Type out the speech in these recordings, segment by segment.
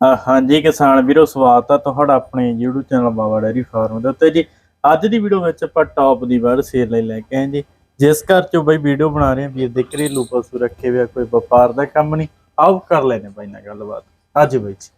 ਹਾਂਜੀ ਕਿਸਾਨ ਵੀਰੋ ਸਵਾਗਤ ਆ ਤੁਹਾਡਾ ਆਪਣੇ YouTube channel Baba dairy farm ਦੇ ਉੱਤੇ ਜੀ। ਅੱਜ ਦੀ ਵੀਡੀਓ ਵਿੱਚ ਆਪਾਂ ਟੌਪ ਦੀ ਬਰਡ ਸੇਲ ਲਈ ਲੈ ਕੇ ਆਏ ਜੀ। ਜਿਸ ਘਰ ਚੋਂ ਬਈ ਵੀਡੀਓ ਬਣਾ ਰਹੇ ਆ ਵੀਰ ਦੇ ਘਰੇਲੂ ਪਸ਼ੂ ਰੱਖੇ ਹੋਏ ਆ ਕੋਈ ਵਪਾਰ ਦਾ ਕੰਮ ਨਹੀਂ। ਆਓ ਕਰ ਲੈਨੇ ਬਾਈ ਨਾਲ ਗੱਲਬਾਤ। ਅੱਜ ਬਾਈ ਜੀ।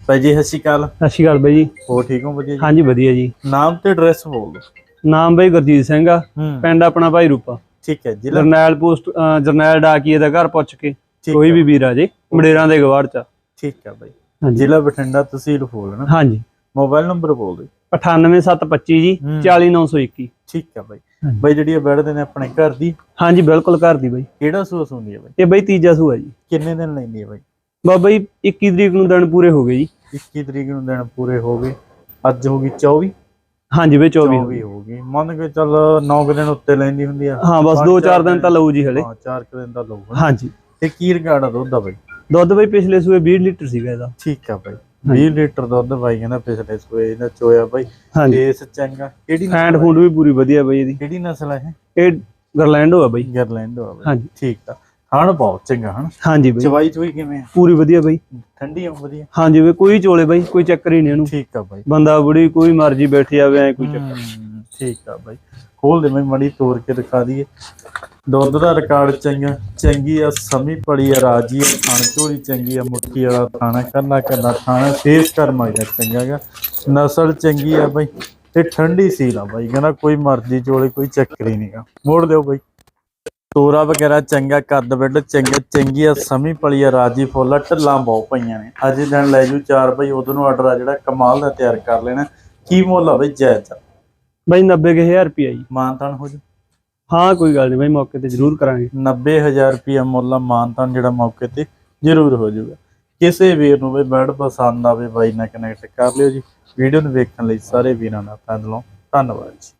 ਬਾਈ ਜੀ ਸਤਿ ਸ਼੍ਰੀ ਅਕਾਲ। ਸਤਿ ਸ਼੍ਰੀ ਅਕਾਲ ਬਾਈ ਜੀ। ਹੋ ਠੀਕ ਹੋ? ਵਧੀਆ ਜੀ? ਹਾਂਜੀ ਵਧੀਆ ਜੀ। ਨਾਮ ਤੇ ਐਡਰੈਸ ਬੋਲ ਦਿਓ। ਨਾਮ ਬਾਈ ਗੁਰਜੀਤ ਸਿੰਘ ਆ। ਪਿੰਡ ਆਪਣਾ ਭਾਈ ਰੂਪਾ। ਠੀਕ ਹੈ ਜ਼ਿਲ੍ਹਾ? ਜਰਨੈਲ ਪੋਸਟ ਜਰਨੈਲ ਡਾਕੀਏ ਦਾ ਘਰ ਪੁੱਛ ਕੇ। ਕੋਈ ਵੀ ਵੀਰ ਆ ਜੇ ਮੜੇਰਾਂ ਦੇ ਗਵਾੜ ਚ ਠੀਕ ਹੈ ਬਾਈ। ਹਾਂਜੀ। ਜ਼ਿਲ੍ਹਾ ਬਠਿੰਡਾ ਤਹਿਸੀਲ ਫੂਲ ਹਾਂਜੀ। ਮੋਬਾਈਲ ਨੰਬਰ ਬੋਲ ਦਿਓ। 98725 ਜੀ ਹੂੰ। 40921 ਠੀਕ ਹੈ ਬਾਈ। ਬਾਈ ਜਿਹੜੀ ਇਹ ਬੈਠਦੇ ਨੇ ਆਪਣੇ ਘਰ ਦੀ ਹਾਂਜੀ ਬਿਲਕੁਲ ਘਰ ਦੀ ਬਾਈ। ਕਿਹੜਾ ਸੂਸ ਹੁੰਦੀ ਹੈ ਬਾਈ? ਇਹ ਬਾਈ ਤੀਜਾ ਸੂਆ ਜੀ। ਕਿੰਨੇ ਦਿਨ ਲੈਂਦੀ ਹੈ ਬਾਈ? ਬਾਬਾ ਜੀ 21 ਤਰੀਕ ਨੂੰ ਦਿਨ ਪੂਰੇ ਹੋ ਗਏ ਜੀ। 21 ਤਰੀਕ ਨੂੰ ਦਿਨ ਪੂਰੇ ਹੋ ਗਏ। ਅੱਜ ਹੋ ਗਈ 24 ਹਾਂਜੀ ਬਾਈ 24 ਹੋ 24 ਗਏ ਹੋ ਗਈ। ਮੰਨ ਕੇ ਚੱਲ 9 ਦਿਨ ਉੱਤੇ ਲੈਂਦੀ ਹੁੰਦੀ ਆ। ਹਾਂ ਬਸ ਪੰਜ 2-4 ਚਾਰ ਦਿਨ ਤਾਂ ਲਊ ਜੀ ਹਲੇ। ਹਾਂ 4 ਦਿਨ ਦਾ ਲਊਗਾ ਹਾਂਜੀ। ਤੇ ਕੀ ਰਿਕਾਰਡ ਆ ਦੁੱਧ ਦਾ ਬਾਈ? ਦੁੱਧ ਬਾਈ ਪਿਛਲੇ ਸੂਏ 20 ਲੀਟਰ ਸੀਗਾ ਇਹਦਾ। ਠੀਕ ਆ ਬਾਈ। 20 ਲੀਟਰ ਦੁੱਧ ਬਾਈ ਕਹਿੰਦਾ ਪਿਛਲੇ ਸੂਏ ਇਹਦਾ ਚੋਇਆ ਬਾਈ। ਫੇਸ ਚੰਗਾ। ਕਿਹੜੀ ਨਸਲ ਫੈਂਡ ਵੀ ਪੂਰੀ ਵਧੀਆ ਬਾਈ ਇਹਦੀ। ਕਿਹੜੀ ਨਸਲ ਹੈ ਇਹ? ਗਰਲੈਂਡੋ ਆ ਬਾਈ। ਗਰਲੈਂਡ ਆ ਬਾਈ। ਹਾਂਜੀ। ਠੀਕ ਆ। ਹਣ ਬਹੁਤ ਚੰਗਾ ਹਣ ਹਾਂਜੀ ਬਾਈ। ਚਵਾਈ ਚੋਈ ਕਿਵੇਂ ਆ? ਪੂਰੀ ਵਧੀਆ ਬਾਈ। ਠੰਡੀ ਆ ਵਧੀਆ? ਹਾਂਜੀ ਵੇ ਕੋਈ ਚੋਲੇ ਬਾਈ ਕੋਈ ਚੱਕਰ ਹੀ ਨਹੀਂ ਇਹਨੂੰ। ਠੀਕ ਆ ਬਾਈ। ਬੰਦਾ ਬੁੜੀ ਕੋਈ ਮਰਜ਼ੀ ਬੈਠੀ ਜਾਵੇ ਐ ਕੋਈ ਚੱਕਰ ਠੀਕ ਆ ਬਾਈ। ਖੋਲ ਦੇ ਮੈਂ ਮੜੀ ਤੋੜ ਕੇ ਦਿਖਾ ਦਈਏ। ਦੁੱਧ ਦਾ ਰਿਕਾਰਡ ਚੰਗਾ ਚੰਗੀ ਆ ਸਮੀ ਪੜੀ ਆ ਰਾਜੀ ਆ ਖਾਣ ਝੋਲੀ ਚੰਗੀ ਆ ਮੁੱਠੀ ਵਾਲਾ ਖਾਣਾ ਕਰਨਾ ਕਰਨਾ ਖਾਣਾ ਫੇਸ ਕਰਮਾ ਦਾ ਚੰਗਾ ਗਾ। ਨਸਲ ਚੰਗੀ ਆ ਬਾਈ ਤੇ ਠੰਡੀ ਸੀਲ ਆ ਬਾਈ ਕਹਿੰਦਾ ਕੋਈ ਮਰਜ਼ੀ ਚੋਲੇ ਕੋਈ ਚੱਕਰ ਹੀ ਨਹੀਂਗਾ। ਮੋੜ ਦਿਓ ਬਾਈ। ਤੋਰਾ ਵਗੈਰਾ ਚੰਗਾ ਕੱਦ ਬੈੱਡ ਚੰਗਾ ਚੰਗੀ ਆ ਸਮੀ ਪਲੀ ਆ ਰਾਜੀ ਫੁੱਲ ਆ, ਢੱਲਾਂ ਬਹੁ ਪਈਆਂ ਨੇ। ਅੱਜ ਦਿਨ ਲੈ ਜੂ ਚਾਰ ਬਾਈ ਉਦੋਂ ਨੂੰ ਆਰਡਰ ਆ ਜਿਹੜਾ ਕਮਾਲ ਦਾ ਤਿਆਰ ਕਰ ਲੈਣਾ। ਕੀ ਮੁੱਲ ਆ ਬਾਈ ਜੈ ਆ। ਬਾਈ 90000 ਰੁਪਿਆ ਜੀ। ਮਾਨਤਾਨ ਹੋ ਜੂ। ਹਾਂ ਕੋਈ ਗੱਲ ਨਹੀਂ ਬਾਈ ਮੌਕੇ ਤੇ ਜ਼ਰੂਰ ਕਰਾਂਗੇ। 90000 ਰੁਪਿਆ ਮੁੱਲ ਮਾਨਤਾਨ ਜਿਹੜਾ ਮੌਕੇ ਤੇ ਜ਼ਰੂਰ ਹੋ ਜਾਊਗਾ ਕਿਸੇ ਵੀਰ ਨੂੰ ਵੀ ਬੈਡ ਪਸੰਦ ਆਵੇ ਬਾਈ ਨਾਲ ਕਨੈਕਟ ਕਰ ਲਿਓ ਜੀ। ਵੀਡੀਓ ਨੂੰ ਵੇਖਣ ਲਈ ਸਾਰੇ ਵੀਰਾਂ ਦਾ ਧੰਨਵਾਦ ਧੰਨਵਾਦ ਜੀ।